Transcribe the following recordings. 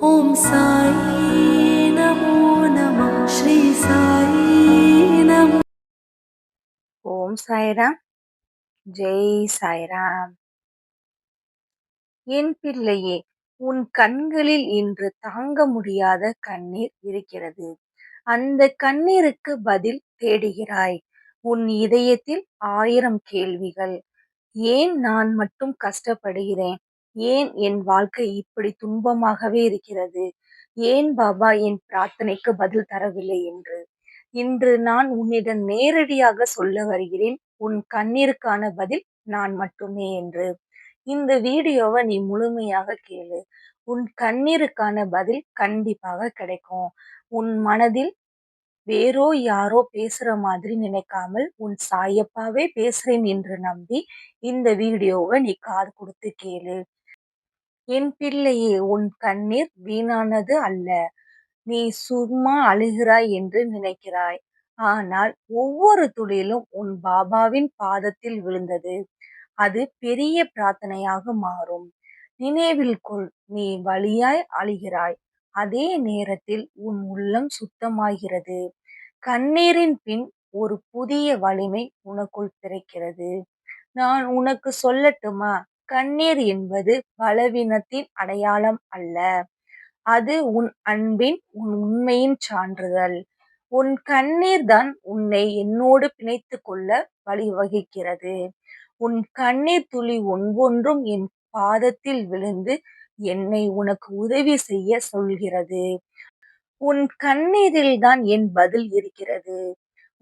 ஓம் சாயி நமோ நம ஸ்ரீ சாயி நமோ ஓம் சாய்ராம் ஜெய் சாய்ராம் என் பிள்ளையே உன் கண்களில் இன்று தாங்க முடியாத கண்ணீர் இருக்கிறது. அந்த கண்ணீருக்கு பதில் தேடுகிறாய். உன் இதயத்தில் ஆயிரம் கேள்விகள். ஏன் நான் மட்டும் கஷ்டப்படுகிறேன்? ஏன் என் வாழ்க்கை இப்படி துன்பமாகவே இருக்கிறது? ஏன் பாபா என் பிரார்த்தனைக்கு பதில் தரவில்லை என்று? இன்று நான் உன்னிடம் நேரடியாக சொல்ல வருகிறேன். உன் கண்ணீருக்கான பதில் நான் மட்டுமே என்று. இந்த வீடியோவை நீ முழுமையாக கேளு. உன் கண்ணீருக்கான பதில் கண்டிப்பாக கிடைக்கும். உன் மனதில் வேறோ யாரோ பேசுற மாதிரி நினைக்காமல் உன் சாயப்பாவே பேசுறேன் என்று நம்பி இந்த வீடியோவை நீ காது கொடுத்து கேளு. என் பிள்ளையே உன் கண்ணீர் வீணானது அல்ல. நீ சும்மா அழுகிறாய் என்று நினைக்கிறாய். ஆனால் ஒவ்வொரு துளியிலும் உன் பாபாவின் பாதத்தில் விழுந்தது. அது பெரிய பிரார்த்தனையாக மாறும். நினைவில் கொள் நீ வழியாய் அழுகிறாய். அதே நேரத்தில் உன் உள்ளம் சுத்தமாகிறது. கண்ணீரின் பின் ஒரு புதிய வலிமை உனக்குள் பிறக்கிறது. நான் உனக்கு சொல்லட்டுமா? கண்ணீர் என்பது பலவீனத்தின் அடையாளம் அல்ல. அது உன் அன்பின் உன் உண்மையின் சான்றிதழ். உன் கண்ணீர் தான் உன்னை என்னோடு பிணைத்து கொள்ள வழிவகுக்கிறது. உன் கண்ணீர் துளி ஒவ்வொன்றும் என் பாதத்தில் விழுந்து என்னை உனக்கு உதவி செய்ய சொல்கிறது. உன் கண்ணீரில் தான் என் பதில் இருக்கிறது.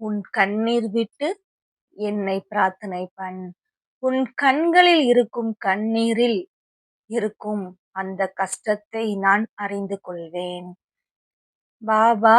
உன் கண்ணீர் விட்டு என்னை பிரார்த்தனை பண். உன் கண்களில் இருக்கும் கண்ணீரில் இருக்கும் அந்த கஷ்டத்தை நான் அறிந்து கொள்வேன். பாபா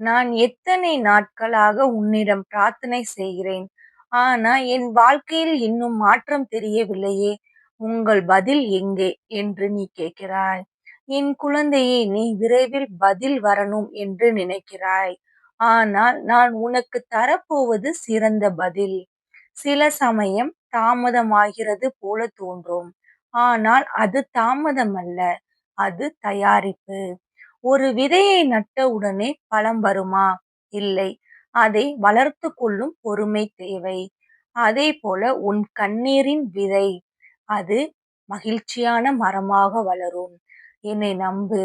நான் எத்தனை நாட்களாக உன்னிடம் பிரார்த்தனை செய்கிறேன். ஆனா என் வாழ்க்கையில் இன்னும் மாற்றம் தெரியவில்லையே. உங்கள் பதில் எங்கே? என்று நீ கேட்கிறாய். என் குழந்தையே நீ விரைவில் பதில் வரணும் என்று நினைக்கிறாய். ஆனால் நான் உனக்கு தரப்போவது சிறந்த பதில். சில சமயம் தாமதமாகிறது போல தோன்றும். ஆனால் அது தாமதம் அல்ல அது தயாரிப்பு. ஒரு விதையை நட்ட உடனே பழம் வருமா? இல்லை. அதை வளர்த்து கொள்ளும் பொறுமை தேவை. அதே போல உன் கண்ணீரின் விதை அது மகிழ்ச்சியான மரமாக வளரும். என்னை நம்பு.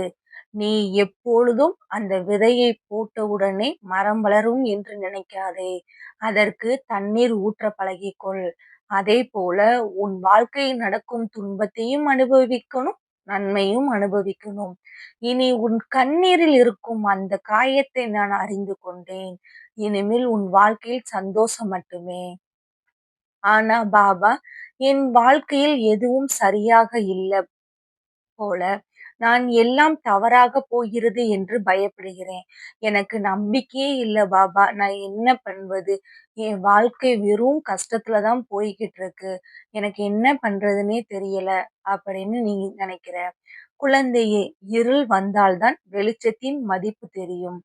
நீ எப்பொழுதும் அந்த விதையை போட்டவுடனே மரம் வளரும் என்று நினைக்காதே. அதற்கு தண்ணீர் ஊற்ற பழகிக்கொள். அதே போல உன் வாழ்க்கையில் நடக்கும் துன்பத்தையும் அனுபவிக்கணும் நன்மையும் அனுபவிக்கணும். இனி உன் கண்ணீரில் இருக்கும் அந்த காயத்தை நான் அறிந்து கொண்டேன். இனிமேல் உன் வாழ்க்கையில் சந்தோஷம் மட்டுமே. ஆனா பாபா என் வாழ்க்கையில் எதுவும் சரியாக இல்லை போல. நான் எல்லாம் தவறாக போகிறது என்று பயப்படுகிறேன். எனக்கு நம்பிக்கையே இல்லை பாபா. நான் என்ன பண்ணுவது என் வாழ்க்கை வெறும் கஷ்டத்துல தான் போய்கிட்டு இருக்கு எனக்கு என்ன பண்றதுன்னே தெரியல அப்படின்னு நீ நினைக்கிற? குழந்தையே இருள் வந்தால்தான் வெளிச்சத்தின் மதிப்பு தெரியும்.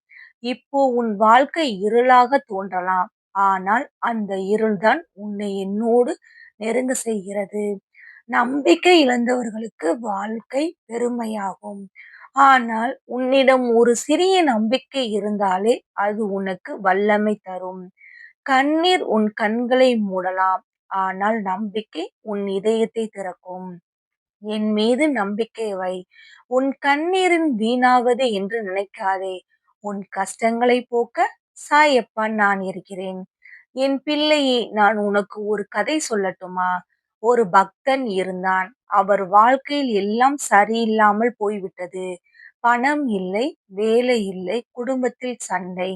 இப்போ உன் வாழ்க்கை இருளாக தோன்றலாம். ஆனால் அந்த இருள்தான் உன்னை என்னோடு நெருங்க செய்கிறது. நம்பிக்கை இழந்தவர்களுக்கு வாழ்க்கை பெருமையாகும். ஆனால் உன்னிடம் ஒரு சிறிய நம்பிக்கை இருந்தாலே அது உனக்கு வல்லமை தரும். கண்ணீர் உன் கண்களை மூடலாம் ஆனால் நம்பிக்கை உன் இதயத்தை திறக்கும். என் மீது நம்பிக்கை வை. உன் கண்ணீரின் வீணாவது என்று நினைக்காதே. உன் கஷ்டங்களை போக்க சாயப்பா நான் இருக்கிறேன். என் பிள்ளையே நான் உனக்கு ஒரு கதை சொல்லட்டுமா? ஒரு பக்தன் இருந்தான். அவர் வாழ்க்கையில் எல்லாம் சரியில்லாமல் போய்விட்டது. பணம் இல்லை வேலை இல்லை குடும்பத்தில் சண்டை.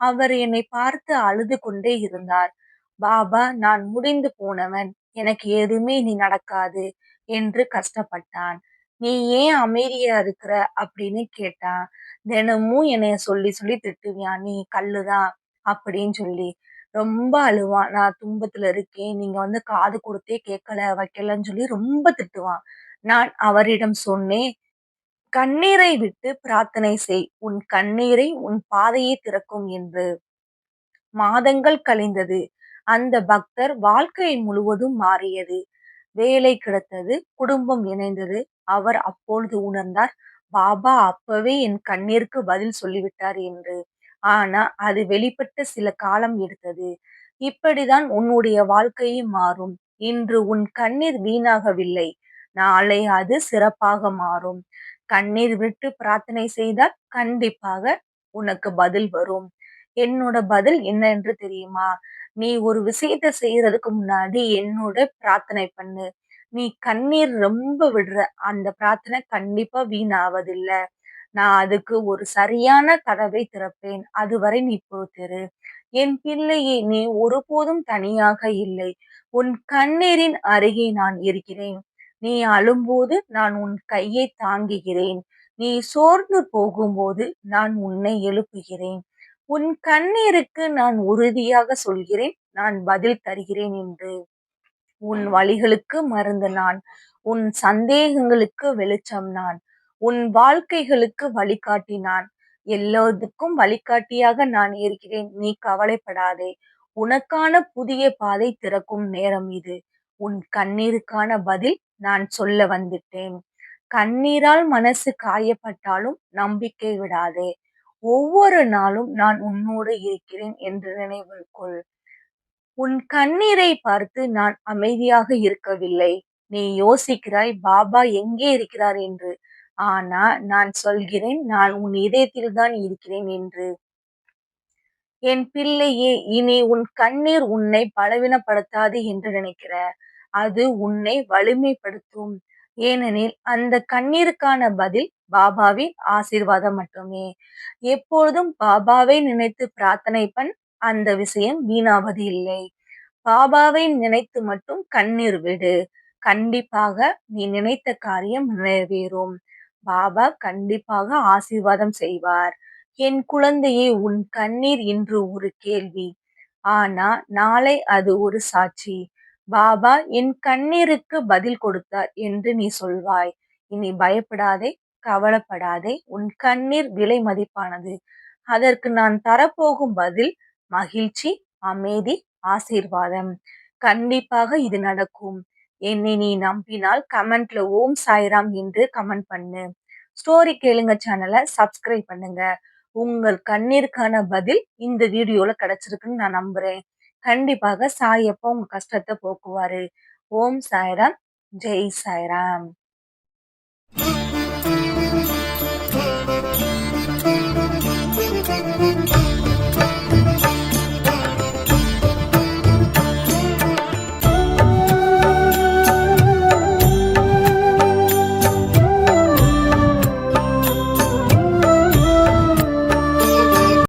அவர் என்னை பார்த்து அழுது கொண்டே இருந்தார். பாபா நான் முடிந்து போனவன். எனக்கு எதுவுமே நீ நடக்காது என்று கஷ்டப்பட்டான். நீ ஏன் அமைதியா இருக்கிற? அப்படின்னு கேட்டான். தினமும் என்னைய சொல்லி சொல்லி திட்டுவியான் நீ கல்லுதான் அப்படின்னு சொல்லி. ரொம்ப அழுவான் நான் துன்பத்துல இருக்கேன். நீங்க வந்து காது கொடுத்தே கேட்கல வைக்கலன்னு சொல்லி ரொம்ப திட்டுவான். நான் அவரிடம் சொன்னேன் கண்ணீரை விட்டு பிரார்த்தனை செய். உன் கண்ணீரை உன் பாதையை திறக்கும் என்று. மாதங்கள் கழிந்தது. அந்த பக்தர் வாழ்க்கை முழுவதும் மாறியது. வேலை கிடைத்தது குடும்பம் இணைந்தது. அவர் அப்பொழுது உணர்ந்தார் பாபா அப்பவே என் கண்ணீருக்கு பதில் சொல்லிவிட்டார் என்று. ஆனா அது வெளிப்பட்ட சில காலம் எடுத்தது. இப்படிதான் உன்னுடைய வாழ்க்கையும் மாறும். இன்று உன் கண்ணீர் வீணாகவில்லை. நாளை அது சிறப்பாக மாறும். கண்ணீர் விட்டு பிரார்த்தனை செய்தால் கண்டிப்பாக உனக்கு பதில் வரும். என்னோட பதில் என்னென்று தெரியுமா? நீ ஒரு விஷயத்த செய்யறதுக்கு முன்னாடி என்னோட பிரார்த்தனை பண்ணு. நீ கண்ணீர் ரொம்ப விடுற அந்த பிரார்த்தனை கண்டிப்பா வீணாவதில்ல. நான் அதுக்கு ஒரு சரியான கதவை திறப்பேன். அதுவரை நீ பொறுத்திரு. என் பிள்ளையே நீ ஒருபோதும் தனியாக இல்லை. உன் கண்ணீரின் அருகே நான் இருக்கிறேன். நீ அழும்போது நான் உன் கையை தாங்குகிறேன். நீ சோர்ந்து போகும்போது நான் உன்னை எழுப்புகிறேன். உன் கண்ணீருக்கு நான் உறுதியாக சொல்கிறேன் நான் பதில் தருகிறேன் என்று. உன் வழிகளுக்கு மருந்து நான். உன் சந்தேகங்களுக்கு வெளிச்சம் நான். உன் வாழ்க்கைகளுக்கு வழிகாட்டி நான். எல்லோருக்கும் வழிகாட்டியாக நான் இருக்கிறேன். நீ கவலைப்படாதே. உனக்கான புதிய பாதை திறக்கும் நேரம் இது. உன் கண்ணீருக்கான பதில் நான் சொல்ல வந்துட்டேன். கண்ணீரால் மனசு காயப்பட்டாலும் நம்பிக்கை விடாதே. ஒவ்வொரு நாளும் நான் உன்னோடு இருக்கிறேன் என்று நினைவில் கொள். உன் கண்ணீரை பார்த்து நான் அமைதியாக இருக்கவில்லை. நீ யோசிக்கிறாய் பாபா எங்கே இருக்கிறார் என்று. ஆனா நான் சொல்கிறேன் நான் உன் இதயத்தில் தான் இருக்கிறேன் என்று. என் பிள்ளையே இனி உன் கண்ணீர் உன்னை பலவீனப்படுத்தாது என்று நினைக்கிற. அது உன்னை வலிமைப்படுத்தும். ஏனெனில் அந்த கண்ணீருக்கான பதில் பாபாவின் ஆசீர்வாதம் மட்டுமே. எப்பொழுதும் பாபாவை நினைத்து பிரார்த்தனை பண். அந்த விஷயம் வீணாவது இல்லை. பாபாவை நினைத்து மட்டும் கண்ணீர் விடு. கண்டிப்பாக நீ நினைத்த காரியம் நிறைவேறும். பாபா கண்டிப்பாக ஆசீர்வாதம் செய்வார். என் குழந்தையே உன் கண்ணீர் இன்று ஒரு கேள்வி. ஆனா நாளை அது ஒரு சாட்சி. பாபா என் கண்ணீருக்கு பதில் கொடுத்தார் என்று நீ சொல்வாய். இனி பயப்படாதே, கவலைப்படாதே. உன் கண்ணீர் விலை மதிப்பானது. அதற்கு நான் தரப்போகும் பதில் மகிழ்ச்சி, அமைதி, ஆசீர்வாதம். கண்டிப்பாக இது நடக்கும். என்னை நீ நம்பினால் கமெண்ட்ல ஓம் சாய்ராம் என்று கமெண்ட் பண்ணு. ஸ்டோரி கேளுங்க சேனலை சப்ஸ்கிரைப் பண்ணுங்க. உங்கள் கண்ணீருக்கான பதில் இந்த வீடியோல கிடைச்சிருக்குன்னு நான் நம்புறேன். கண்டிப்பாக சாயப்பா உங்க கஷ்டத்தை போக்குவாரு. ஓம் சாய்ராம், ஜெய் சாய்ராம்.